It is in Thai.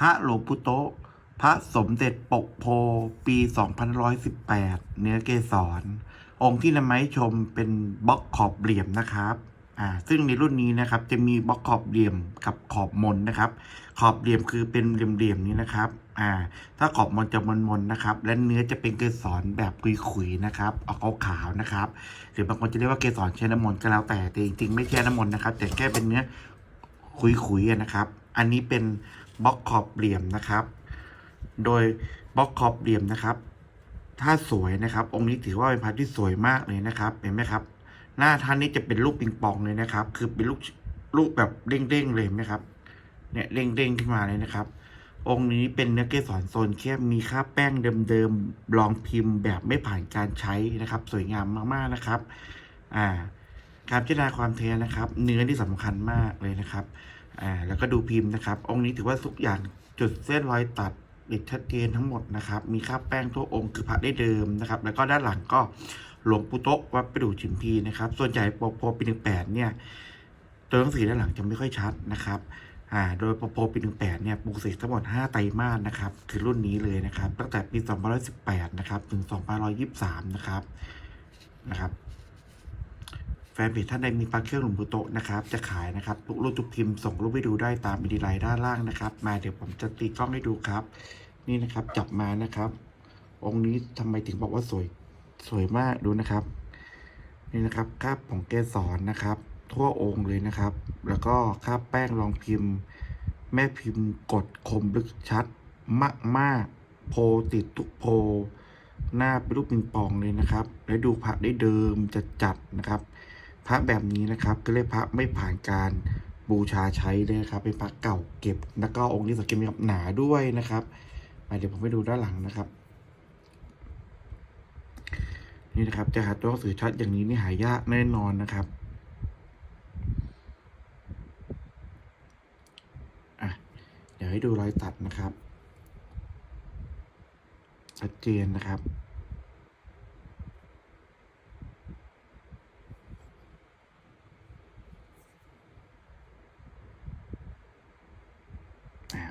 พระหลวงปู่โตพระสมเด็จปกโพปี 2118 เนื้อเกสร องค์ที่นำมาให้ชมเป็นบล็อกขอบเหลี่ยมนะครับอ่าซึ่งในรุ่นนี้นะครับจะมีบล็อกขอบเหลี่ยมกับขอบมนนะครับ ขอบเหลี่ยมคือเป็นเหลี่ยมๆนี้นะครับอ่าถ้าขอบมนจะมนๆนะครับ และเนื้อจะเป็นเกสรแบบขุยๆนะครับออกขาวๆนะครับ หรือบางคนจะเรียกว่าเกสรแช่น้ำมนต์ก็แล้วแต่แต่จริงๆไม่แช่น้ำมนต์นะครับ แต่แค่เป็นเนื้อขุยๆนะครับ อันนี้เป็น บล็อกขอบเหลี่ยมนะครับ โดยบล็อกขอบเหลี่ยมนะครับ ถ้าสวยนะครับ องค์นี้ถือว่าเป็นพระที่สวยมากเลยนะครับ เห็นไหมครับ หน้าท่านนี้จะเป็นลูกปิงปองเลยนะครับ คือเป็นลูกลูกแบบเด้งๆเลยนไหมครับ เนี่ยเด้งๆขึ้นมาเลยนะครับ องค์นี้เป็นเนื้อเกสรโซนเข้มมีค่าแป้งเดิมๆลองพิมพ์แบบไม่ผ่านการใช้นะครับ สวยงามมากๆนะครับ อ่า การพิจารณาความเทนะครับ เนื้อที่สำคัญมากเลยนะครับอ่าแล้วก็ดูพิมพ์นะครับ องค์นี้ถือว่าทุกอย่างจุดเส้นรอยตัดติดชัดเจนทั้งหมดนะครับ มีค่าแป้งทั่วองค์คือพระได้เดิมนะครับ แล้วก็ด้านหลังก็หลวงปู่โต๊ะวัดประดู่ฉิมพีนะครับ ส่วนใหญ่ปกโพปีหนึ่งแปดเนี่ยตัวหนังสือด้านหลังจะไม่ค่อยชัดนะครับอ่าโดยปกโพปีหนึ่งแปดเนี่ยปลูกเสกทั้งหมดห้าไตรมาสนะครับ คือรุ่นนี้เลยนะครับ ตั้งแต่ปีสองพันร้อยสิบแปดนะครับ ถึงสองพันร้อยยี่สิบสามนะครับนะครับ ฟนเพจท่านใดมีปลาเครื่องหลวงปู่โตนะครับ จะขายนะครับทุกรูปทุกพิมพ์ส่งรูปไปดูได้ตามอินดีไลน์ด้านล่างนะครับ มาเดี๋ยวผมจะตีกล้องให้ดูครับ นี่นะครับจับมานะครับ องค์นี้ทำไมถึงบอกว่าสวยสวยมากดูนะครับ นี่นะครับคราบของเกสรนนะครับ ทั่วองค์เลยนะครับ แล้วก็คราบแป้งรองพิมพ์ แม่พิมพ์กดคมลึกชัดมากมากๆโพติดทุกโพหน้าเป็นรูปปิงปองเลยนะครับ และดูพระได้เดิมจะจัดนะครับ พระแบบนี้นะครับก็เรียกพระไม่ผ่านการบูชาใช้เลยนะครับเป็นพระเก่าเก็บแล้วก็องค์นี้สังเกตมีหนาด้วยนะครับมาเดี๋ยวผมไปดูด้านหลังนะครับ นี่นะครับจะหาตัวหนังสือชัดอย่างนี้นี่หายากแน่นอนนะครับอะเดี๋ยวให้ดูรอยตัดนะครับชัดเจนนะครับ อ่า